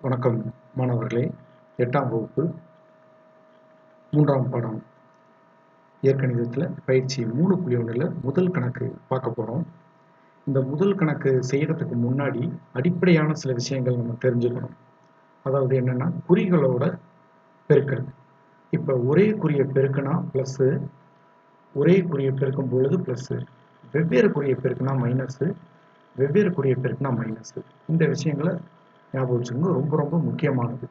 வணக்கம் மாணவர்களே. எட்டாம் வகுப்பு மூன்றாம் பாடம் இயற்கணிதத்தில் பயிற்சி மூணு புள்ளி ஒன்றில் முதல் கணக்கு பார்க்க போகிறோம் இந்த முதல் கணக்கு செய்கிறதுக்கு முன்னாடி அடிப்படையான சில விஷயங்கள் நம்ம தெரிஞ்சுக்கணும். அதாவது என்னென்னா குறிகளோட பெருக்கல். இப்போ ஒரே குறியை பெருக்குனா ப்ளஸ்ஸு ஒரே குறியை பெருக்கும் பொழுது ப்ளஸ்ஸு வெவ்வேறு குறியை பெருக்குனா மைனஸு வெவ்வேறு குறியை பெருக்குனா மைனஸு இந்த விஷயங்களை ஞாபகம் வச்சுக்கோங்க ரொம்ப ரொம்ப முக்கியமானது.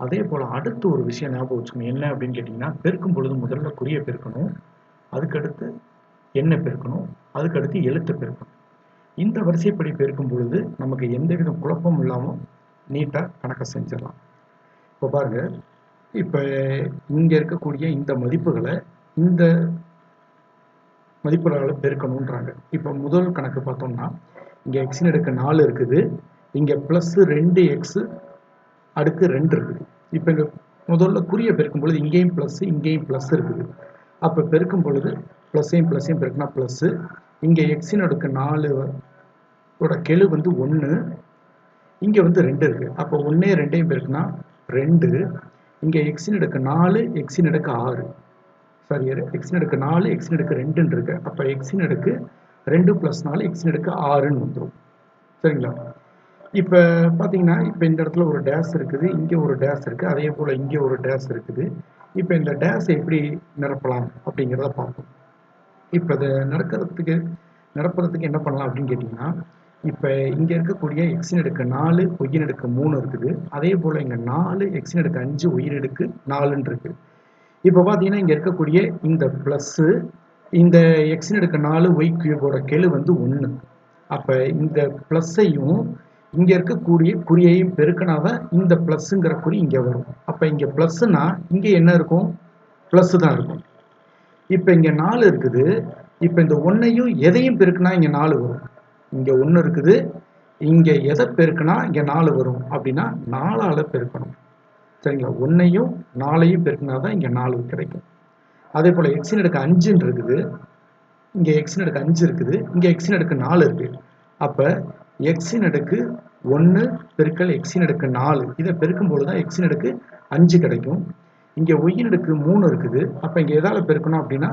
அதே போல் அடுத்து ஒரு விஷயம் ஞாபகம் வச்சுக்கணும் என்ன அப்படின்னு கேட்டிங்கன்னா பெருக்கும் பொழுது முதல்ல குறியை பெருக்கணும் அதுக்கடுத்து எண்ணெய் பெருக்கணும் அதுக்கடுத்து எழுத்து பெருக்கணும். இந்த வரிசைப்படி பெருக்கும் பொழுது நமக்கு எந்தவித குழப்பமும் இல்லாமல் நீட்டாக கணக்கை செஞ்சிடலாம். இப்போ பாருங்க இப்போ இங்கே இருக்கக்கூடிய இந்த மதிப்புகளை இந்த மதிப்புகளால் பெருக்கணுன்றாங்க இப்போ முதல் கணக்கு பார்த்தோம்னா இங்கே எக்ஸின் எடுக்க நாலு இருக்குது. இங்கே ப்ளஸ் ரெண்டு எக்ஸு அடுக்கு ரெண்டு இருக்குது. இப்போ இங்கே முதல்ல குறியை பெருக்கும் பொழுது இங்கேயும் ப்ளஸ்ஸு இங்கேயும் ப்ளஸ் இருக்குது. அப்போ பெருக்கும் பொழுது ப்ளஸ்ஸையும் ப்ளஸ்ஸையும் பெருக்கினா ப்ளஸ்ஸு இங்கே எக்ஸின் அடுக்கு நாலு ஓட கெழு வந்து ஒன்று இங்கே வந்து ரெண்டு இருக்குது அப்போ ஒன்றே ரெண்டையும் பெருக்குனா ரெண்டு. இங்கே எக்ஸின் எடுக்க நாலு எக்ஸின் எடுக்க ஆறு. சாரி எக்ஸின் எடுக்க நாலு எக்ஸின் எடுக்க ரெண்டுன்னு இருக்கு. அப்போ எக்ஸின் எடுக்கு ரெண்டு ப்ளஸ் நாலு எக்ஸின் எடுக்க ஆறுன்னு வந்துடும் சரிங்களா? இப்போ பார்த்தீங்கன்னா இப்போ இந்த இடத்துல ஒரு டேஸ் இருக்குது இங்கே ஒரு டேஸ் இருக்குது அதே போல் இங்கே ஒரு டேஸ் இருக்குது. இப்போ இந்த டேஸ் எப்படி நிரப்பலாம் அப்படிங்கிறத பார்ப்போம். இப்போ அதை நடக்கிறதுக்கு நிரப்புறதுக்கு என்ன பண்ணலாம் அப்படின்னு கேட்டிங்கன்னா இப்போ இங்கே இருக்கக்கூடிய எக்ஸின் எடுக்க நாலு ஒய்யின் எடுக்க மூணு இருக்குது. அதே போல் இங்கே நாலு எக்ஸின் எடுக்க அஞ்சு ஒய்யின் எடுக்கு நாலுன்னு இருக்குது இப்போ பார்த்தீங்கன்னா இங்கே இருக்கக்கூடிய இந்த ப்ளஸ்ஸு இந்த எக்ஸின் எடுக்க நாலு ஒய் கியூபோட கெழு வந்து ஒன்று அப்போ இந்த ப்ளஸ்ஸையும் இங்கே இருக்கக்கூடிய குறியையும் பெருக்கினாதான் இந்த ப்ளஸ்ஸுங்கிற குறி இங்கே வரும். அப்போ இங்கே ப்ளஸ்ஸுனா இங்கே என்ன இருக்கும்? ப்ளஸ்ஸு தான் இருக்கும். இப்போ இங்கே நாலு இருக்குது. இப்போ இந்த ஒன்றையும் எதையும் பெருக்கினா இங்கே நாலு வரும். இங்கே ஒன்று இருக்குது. இங்கே எதை பெருக்கினா இங்கே நாலு வரும். அப்படின்னா நாலால் பெருக்கணும். சரிங்களா? ஒன்றையும் நாலையும் பெருக்கினா தான் இங்கே நாலு கிடைக்கும். அதே போல் எக்ஸின் எடுக்க அஞ்சுன்னு இருக்குது. இங்கே எக்ஸின் எடுக்க அஞ்சு இருக்குது. இங்கே எக்ஸின் எடுக்க நாலு இருக்குது அப்போ எக்ஸின் அடுக்கு ஒன்று பெருக்கல் எக்ஸின் அடுக்கு நாலு. இதை பெருக்கும்போது தான் எக்ஸின் அடுக்கு அஞ்சு கிடைக்கும். இங்கே ஒய்யின் அடுக்கு மூணு இருக்குது. அப்போ இங்கே எதால் பெருக்கணும் அப்படின்னா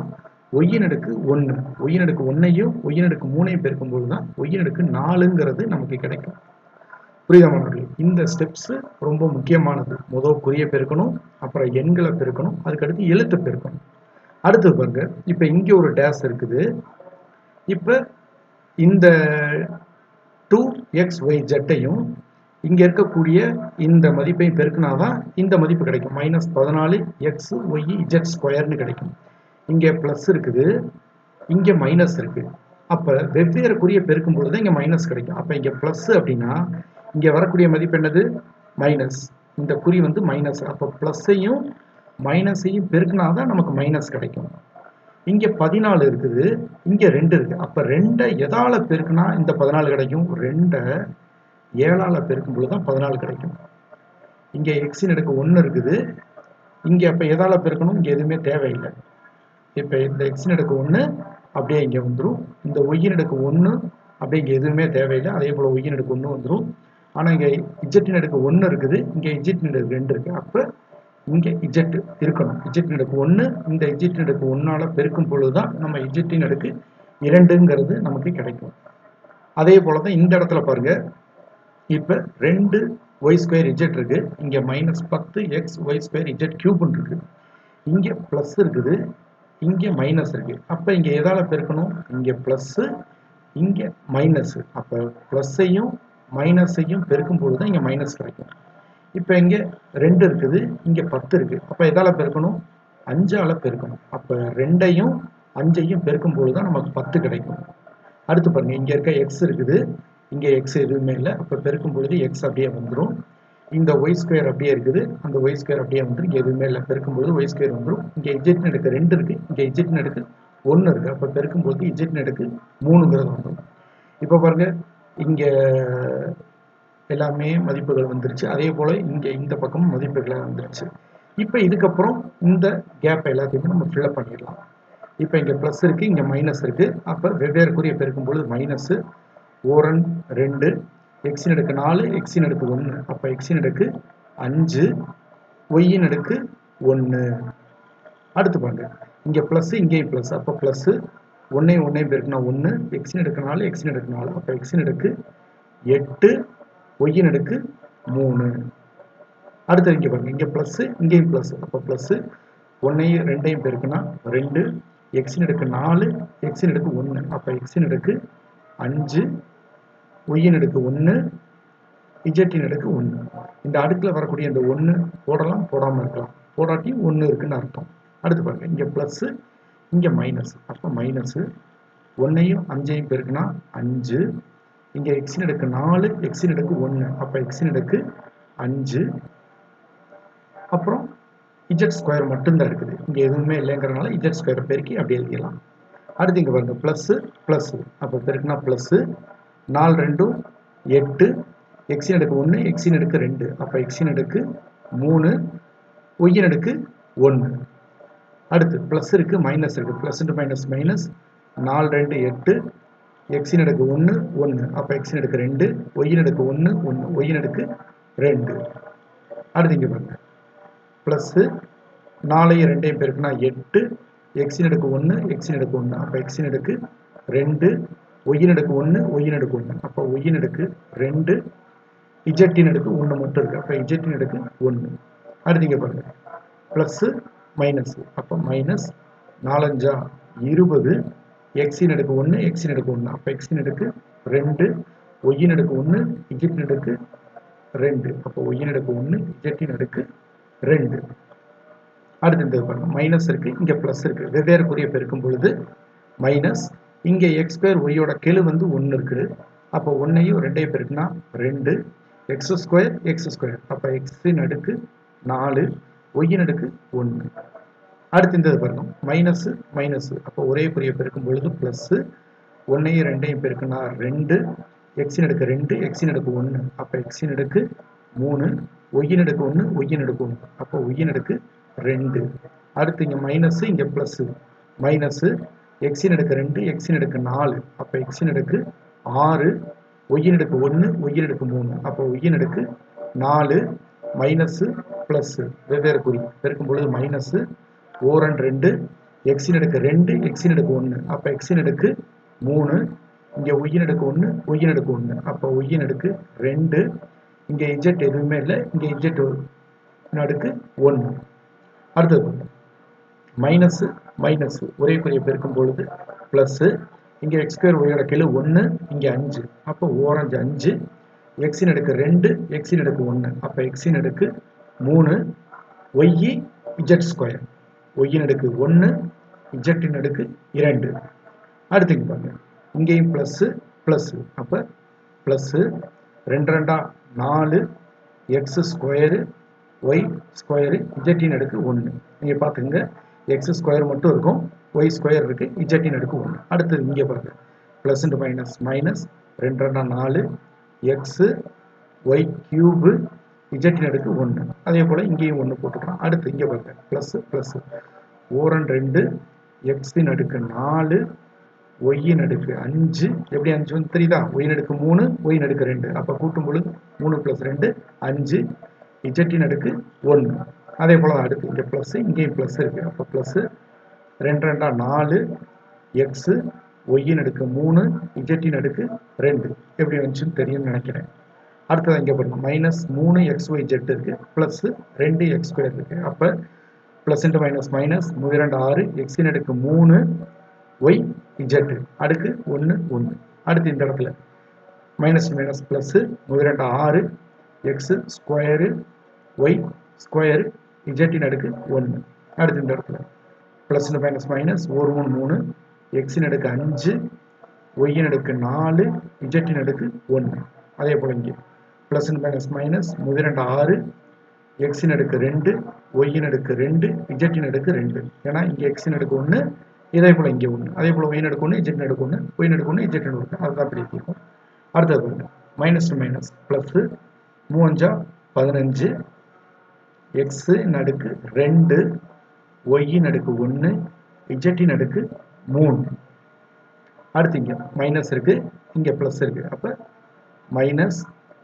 ஒய்யின் அடுக்கு ஒன்று ஒய்யின் அடுக்கு ஒன்றையும் ஒய்யின் அடுக்கு மூணையும் பெருக்கும்போது தான் ஒய்யின் அடுக்கு நாலுங்கிறது நமக்கு கிடைக்கும். புரியுதா மாணவர்களே? இந்த ஸ்டெப்ஸு ரொம்ப முக்கியமானது. முதல் குறியை பெருக்கணும் அப்புறம் எண்களை பெருக்கணும் அதுக்கடுத்து எழுத்து பெருக்கணும். அடுத்து பாருங்க. இப்போ இங்கே ஒரு டேஸ் இருக்குது. இப்போ இந்த டூ எக்ஸ் ஒய் ஜெட்டையும் இங்கே இருக்கக்கூடிய இந்த மதிப்பையும் பெருக்கினாதான் இந்த மதிப்பு கிடைக்கும். மைனஸ் பதினாலு எக்ஸ் ஒய் இஜெட் ஸ்கொயர்னு கிடைக்கும். இங்கே ப்ளஸ் இருக்குது. இங்கே மைனஸ் இருக்குது அப்போ வெவ்வேறு குறியை பெருக்கும் பொழுது இங்கே மைனஸ் கிடைக்கும். அப்போ இங்கே ப்ளஸ் அப்படின்னா இங்கே வரக்கூடிய மதிப்பு என்னது? மைனஸ் இந்த குறி வந்து மைனஸ் அப்போ ப்ளஸ்ஸையும் மைனஸையும் பெருக்கினா தான் நமக்கு மைனஸ் கிடைக்கும். இங்கே பதினாலு இருக்குது இங்கே ரெண்டு இருக்குது அப்போ ரெண்டை எதால் பெருக்குனா இந்த பதினாலு கிடைக்கும்? ரெண்டை ஏழால் பெருக்கும் பொழுது தான் பதினாலு கிடைக்கும். இங்கே எக்ஸின் எடுக்க ஒன்று இருக்குது. இங்கே அப்போ எதால் பெருக்கணும்? இங்கே எதுவுமே தேவையில்லை. இப்போ இந்த எக்ஸின் எடுக்க ஒன்று அப்படியே இங்கே வந்துடும் இந்த ஒய்யின் எடுக்க ஒன்று அப்படியே இங்கே எதுவுமே தேவையில்லை. அதே போல் ஒய்யின் எடுக்க ஒன்று வந்துடும் ஆனால் இங்கே இஜெட்டின் எடுக்க ஒன்று இருக்குது. இங்கே இஜெட்டின் எடுக்க ரெண்டு இருக்குது அப்போ இங்கே இஜெட் இருக்கணும். இஜெட்டின் அடுக்கு ஒன்று இந்த இஜெட்டின் அடுக்கு ஒன்றால் பெருக்கும் பொழுது தான் நம்ம இஜெட்டின் அடுக்கு இரண்டுங்கிறது நமக்கு கிடைக்கும். அதே போல் தான் இந்த இடத்துல பாருங்க. இப்போ ரெண்டு ஒய் ஸ்கொயர் இஜெட் இருக்கு. இங்கே மைனஸ் பத்து எக்ஸ் ஒய் ஸ்கொயர் இஜெட் கியூப்னு இருக்கு. இங்கே ப்ளஸ் இருக்குது இங்கே மைனஸ் இருக்கு. அப்போ இங்கே எதால் பெருக்கணும்? இங்கே ப்ளஸ்ஸு இங்கே மைனஸு அப்போ ப்ளஸ்ஸையும் மைனஸையும் பெருக்கும் பொழுது தான் இங்கே மைனஸ் கிடைக்கும். இப்போ இங்கே ரெண்டு இருக்குது இங்கே பத்து இருக்குது அப்போ எதால் பெருக்கணும்? அஞ்சால் பெருக்கணும். அப்போ ரெண்டையும் அஞ்சையும் பெருக்கும் பொழுது தான் நமக்கு பத்து கிடைக்கும். அடுத்து பாருங்கள் இங்கே இருக்க எக்ஸ் இருக்குது. இங்கே எக்ஸ் எதுவுமே இல்லை. அப்போ பெருக்கும் பொழுது எக்ஸ் அப்படியே வந்துடும் இந்த ஒய் ஸ்கொயர் அப்படியே இருக்குது. அந்த ஒய் ஸ்கொயர் அப்படியே வந்துடும் இங்கே எதுவுமே இல்லை. பெருக்கும் பொழுது ஒய் ஸ்கொயர் வந்துடும் இங்கே இஜெட் எடுக்க ரெண்டு இருக்குது இங்கே இஜெட் எடுக்கு ஒன்று இருக்குது அப்போ பெருக்கும் பொழுது இஜெட் எடுக்கு மூணுங்கிறது வந்துடும் இப்போ பாருங்கள் இங்கே எல்லாமே மதிப்புகள் வந்துருச்சு. அதே போல் இங்கே இந்த பக்கமும் மதிப்புகளாக வந்துருச்சு. இப்போ இதுக்கப்புறம் இந்த கேப் எல்லாத்தையுமே நம்ம ஃபில்லப் பண்ணிடலாம். இப்போ இங்கே ப்ளஸ் இருக்குது இங்கே மைனஸ் இருக்குது அப்போ வெவ்வேறு குறியை பெருக்கும் பொழுது மைனஸு ஓரன் ரெண்டு எக்ஸின் அடுக்கு நாலு எக்ஸின் அடுக்கு ஒன்று அப்போ எக்ஸின் அடுக்கு அஞ்சு ஒய்யின் அடுக்கு ஒன்று அடுத்து பாருங்க. இங்கே ப்ளஸ் இங்கேயும் ப்ளஸ் அப்போ ப்ளஸ்ஸு ஒன்றையும் ஒன்றையும் பெருக்குனா ஒன்று எக்ஸின் அடுக்கு நாலு எக்ஸின் அடுக்கு நாலு. அப்போ எக்ஸின் அடுக்கு எட்டு ஒய்யின் அடுக்கு மூணு. அடுத்து இங்கே பாருங்க. இங்கே ப்ளஸ்ஸு இங்கேயும் ப்ளஸ் அப்போ ப்ளஸ்ஸு ஒன்றையும் ரெண்டையும் பேருக்குன்னா ரெண்டு. எக்ஸின் அடுக்கு நாலு. எக்ஸின் அடுக்கு ஒன்று அப்போ எக்ஸின் அடுக்கு அஞ்சு. ஒய்யின் அடுக்கு ஒன்று இஜட்டின் அடுக்கு ஒன்று இந்த அடுக்கில் வரக்கூடிய இந்த ஒன்று போடலாம் போடாமல் இருக்கலாம். போடாட்டியும் ஒன்று இருக்குன்னு அர்த்தம். அடுத்து பாருங்க. இங்கே ப்ளஸ்ஸு இங்கே மைனஸ் அப்போ மைனஸு ஒன்றையும் அஞ்சையும் பெருக்குனா அஞ்சு. இங்கே எக்ஸின் அடுக்கு நாலு எக்ஸின் அடுக்கு ஒன்று அப்போ எக்ஸின் அடுக்கு அஞ்சு. அப்புறம் இஜெட் ஸ்கொயர் மட்டும்தான் இருக்குது. இங்கே எதுவுமே இல்லைங்கிறனால இஜெட் ஸ்கொயர் பெருக்கி அப்படி எழுதிக்கலாம் அடுத்து இங்கே பாருங்கள் ப்ளஸ்ஸு ப்ளஸ்ஸு அப்போ பெருக்குனா ப்ளஸ்ஸு நாலு ரெண்டும் எட்டு. எக்ஸின் அடுக்கு ஒன்று எக்ஸின் அடுக்கு ரெண்டு. அப்போ எக்ஸின் அடுக்கு மூணு ஒய்யின் அடுக்கு ஒன்று அடுத்து ப்ளஸ் இருக்குது மைனஸ் இருக்குது ப்ளஸ் இன்ட்டு மைனஸ் மைனஸ் நாலு ரெண்டு எட்டு. எக்ஸின் அடுக்கு ஒன்று ஒன்று அப்போ எக்ஸின் அடுக்கு ரெண்டு ஒய்யின் அடுக்கு ஒன்று ஒன்று ஒய்யின் அடுக்கு ரெண்டு. அடுத்து இங்கே பாருங்க. ப்ளஸ்ஸு நாலையும் ரெண்டையும் பேருக்குன்னா எட்டு. எக்ஸின் அடுக்கு ஒன்று எக்ஸின் அடுக்கு ஒன்று அப்போ எக்ஸின் அடுக்கு ரெண்டு. ஒய்யின் அடுக்கு ஒன்று ஒய்யின் அடுக்கு ஒன்று அப்போ ஒய்யின் அடுக்கு ரெண்டு. இஜட்டின் அடுக்கு ஒன்று மட்டும் இருக்குது அப்போ இஜட்டின் அடுக்கு ஒன்று அடுத்து இங்கே பாருங்க. ப்ளஸ்ஸு மைனஸ் அப்போ மைனஸ் நாலஞ்சா இருபது. எக்ஸின் அடுக்கு ஒன்று எக்ஸின் அடுக்கு ஒன்று அப்போ எக்ஸின் அடுக்கு ரெண்டு ஒய்யின் அடுக்கு ஒன்று இஜெட்டின் அடுக்கு ரெண்டு. அப்போ ஒய்யின் அடுக்கு ஒன்று இஜெட்டின் அடுக்கு ரெண்டு. அடுத்து இந்த பாருங்க. மைனஸ் இருக்கு இங்கே ப்ளஸ் இருக்கு. வெவ்வேறு குறியை பெருக்கும் பொழுது மைனஸ் இங்கே எக்ஸ் ஸ்கொயர் ஒய்யோட கெழு வந்து ஒன்று இருக்குது. அப்போ ஒன்றையும் ரெண்டையும் பெருக்குனா ரெண்டு. எக்ஸ் ஸ்கொயர் எக்ஸ் ஸ்கொயர் அப்போ எக்ஸின் அடுக்கு நாலு ஒய்யின் அடுக்கு ஒன்று அடுத்து இந்த பாருங்க மைனஸ் மைனஸ் அப்போ ஒரே குறியை பெருக்கும் பொழுது ப்ளஸ்ஸு ஒன்றையும் ரெண்டையும் பெருக்குனா ரெண்டு எக்ஸின் அடுக்கு ரெண்டு எக்ஸின் அடுக்கு ஒன்று அப்போ எக்ஸின் அடுக்கு மூணு ஒய்யின் அடுக்கு ஒன்று ஒய்யின் அடுக்கு ஒன்று அப்போ ஒய்யின் அடுக்கு ரெண்டு அடுத்து இங்கே மைனஸு இங்கே ப்ளஸ்ஸு மைனஸு எக்ஸின் அடுக்கு ரெண்டு எக்ஸின் அடுக்கு நாலு அப்போ எக்ஸின் அடுக்கு ஆறு ஒய்யின் அடுக்கு ஒன்று ஒய்யின் அடுக்கு மூணு அப்போ ஒய்யின் அடுக்கு நாலு மைனஸு ப்ளஸ்ஸு வெவ்வேறு குறி பெருக்கும் பொழுது மைனஸு ஓரன் ரெண்டு எக்ஸின் அடுக்கு ரெண்டு எக்ஸின் அடுக்கு ஒன்று அப்போ எக்ஸின் அடுக்கு மூணு இங்கே ஒய்யின் அடுக்கு ஒன்று ஒய்யின் அடுக்கு ஒன்று அப்போ ஒய்யின் அடுக்கு ரெண்டு இங்கே இஜெட் எதுவுமே இல்லை இங்கே இஜெட் அடுக்கு ஒன்று அடுத்தது மைனஸு மைனஸ் ஒரே குறியை பெருக்கும் பொழுது ப்ளஸ்ஸு இங்கே எக்ஸ் ஸ்கொயர் ஒய்யோட கீழே ஒன்று இங்கே அஞ்சு அப்போ ஓரஞ்சு அஞ்சு எக்ஸின் அடுக்கு ரெண்டு எக்ஸின் அடுக்கு ஒன்று அப்போ எக்ஸின் அடுக்கு மூணு ஒய் இஜெட் ஸ்கொயர் ஒய்யின் அடுக்கு ஒன்று இஜெட்டின் அடுக்கு இரண்டு. அடுத்துங்க பாருங்க. இங்கேயும் ப்ளஸ்ஸு ப்ளஸ்ஸு அப்போ ப்ளஸ்ஸு ரெண்டு ரெண்டா நாலு எக்ஸ் ஸ்கொயரு ஒய் ஸ்கொயரு இஜெட்டின் அடுக்கு ஒன்று நீங்கள் பார்த்துங்க எக்ஸ் ஸ்கொயர் மட்டும் இருக்கும். ஒய் ஸ்கொயர் இருக்குது இஜெட்டின் அடுக்கு ஒன்று அடுத்தது இங்கே பாருங்க. ப்ளஸ் இன்ட்டு மைனஸ் மைனஸ் ரெண்டு ரெண்டா நாலு. எக்ஸு ஒய் கியூபு இஜெட்டின் அடுக்கு ஒன்று அதே போல் இங்கேயும் ஒன்று போட்டுக்கலாம். அடுத்து இங்கே பாருங்க. ப்ளஸ்ஸு ப்ளஸ்ஸு ஓரன் ரெண்டு எக்ஸின் அடுக்கு நாலு ஒய்யின் அடுக்கு அஞ்சு. எப்படி அஞ்சு வந்து தெரியுதா? ஒய்யின் அடுக்கு மூணு ஒய்யின் அடுக்கு ரெண்டு. அப்போ கூட்டும் பொழுது மூணு ப்ளஸ் ரெண்டு அஞ்சு. இஜட்டின் அடுக்கு ஒன்று அதே போல் அடுத்து இங்கே ப்ளஸ்ஸு இங்கேயும் ப்ளஸ் இருக்குது அப்போ ப்ளஸ்ஸு ரெண்டு ரெண்டா நாலு எக்ஸு ஒய்யின் அடுக்கு மூணு இஜட்டின் அடுக்கு ரெண்டு. எப்படி வந்துச்சுன்னு தெரியும்னு நினைக்கிறேன். அடுத்தது இங்கே பாருங்க. மைனஸ் மூணு எக்ஸ் ஒய் ஜெட் இருக்குது ப்ளஸ்ஸு ரெண்டு எக்ஸ் ஸ்கொயர் இருக்குது அப்போ ப்ளஸ் இன்ட்டு மைனஸ் மைனஸ் ரெண்டு ஆறு எக்ஸின் அடுக்கு மூணு ஒய் இஜெட்டு அடுக்கு ஒன்று ஒன்று அடுத்து இந்த இடத்துல மைனஸ் மைனஸ் ப்ளஸ்ஸு ரெண்டு ஆறு எக்ஸு ஸ்கொயரு ஒய் ஸ்கொயரு இஜெட்டின் அடுக்கு ஒன்று அடுத்து இந்த இடத்துல ப்ளஸ் மைனஸ் மைனஸ் ஒரு மூணு மூணு எக்ஸின் அடுக்கு அஞ்சு ஒய்யின் அடுக்கு நாலு இஜெட்டின் அடுக்கு ஒன்று அதே போல் இங்கே. ப்ளஸ் மைனஸ் மைனஸ் ரெண்டு ஆறு எக்ஸின் அடுக்கு ரெண்டு ஒய்யின் அடுக்கு ரெண்டு இஜெட்டின் அடுக்கு ரெண்டு ஏன்னா இங்கே எக்ஸின் அடுக்கு ஒன்று இதே போல் இங்கே ஒன்று அதே போல் ஒயின் அடுக்கு ஒன்று இஜெட்டின் அடுக்கு ஒன்று ஒயின் அடுக்கு ஒன்று இஜெட்டின் ஒன்று அதுதான் அப்படி இருக்கும் அடுத்தது பாருங்க மைனஸ் டு மைனஸ் ப்ளஸ்ஸு மூவஞ்சா பதினஞ்சு எக்ஸு நடுக்கு ரெண்டு ஒய்யின் அடுக்கு ஒன்று இஜெட்டின் அடுக்கு மூணு அடுத்து இங்கே மைனஸ் இருக்குது இங்கே ப்ளஸ் இருக்குது அப்போ மைனஸ்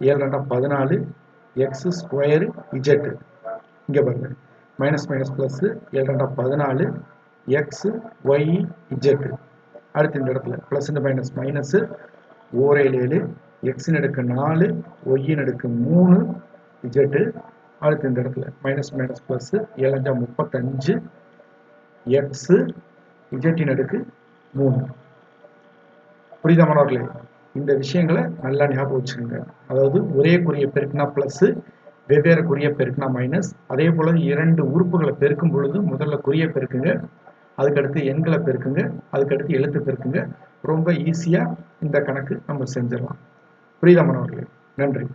ஏழு ரெண்டாம் பதினாலு எக்ஸ் ஸ்கொயரு இஜெட்டு இங்கே பாருங்கள் மைனஸ் மைனஸ் ப்ளஸ்ஸு ஏழு ரெண்டாம் பதினாலு எக்ஸு ஒய் இஜெட்டு அடுத்து இந்த இடத்துல ப்ளஸ் இந்த மைனஸ் மைனஸு ஓரேழு ஏழு எக்ஸின் எடுக்கு நாலு ஒய்யின் எடுக்கு மூணு இஜெட்டு அடுத்து இந்த இடத்துல மைனஸ் மைனஸ் ப்ளஸ்ஸு ஏழஞ்சா முப்பத்தஞ்சு. எக்ஸு இஜெட்டின் அடுக்கு மூணு. புரியுதா மாணவர்களே? இந்த விஷயங்களை நல்லா ஞாபகம் வச்சுக்கோங்க. அதாவது ஒரே குறிய பெருக்குனா ப்ளஸ்ஸு வெவ்வேறு குறிய பெருக்குனா மைனஸ் அதே போல் இரண்டு உறுப்புகளை பெருக்கும் பொழுது முதல்ல குறிய பெருக்குங்க அதுக்கடுத்து எண்களை பெருக்குங்க அதுக்கடுத்து எழுத்து பெருக்குங்க. ரொம்ப ஈஸியாக இந்த கணக்கு நம்ம செஞ்சிடலாம். புரியுதா மாணவர்களே நன்றி.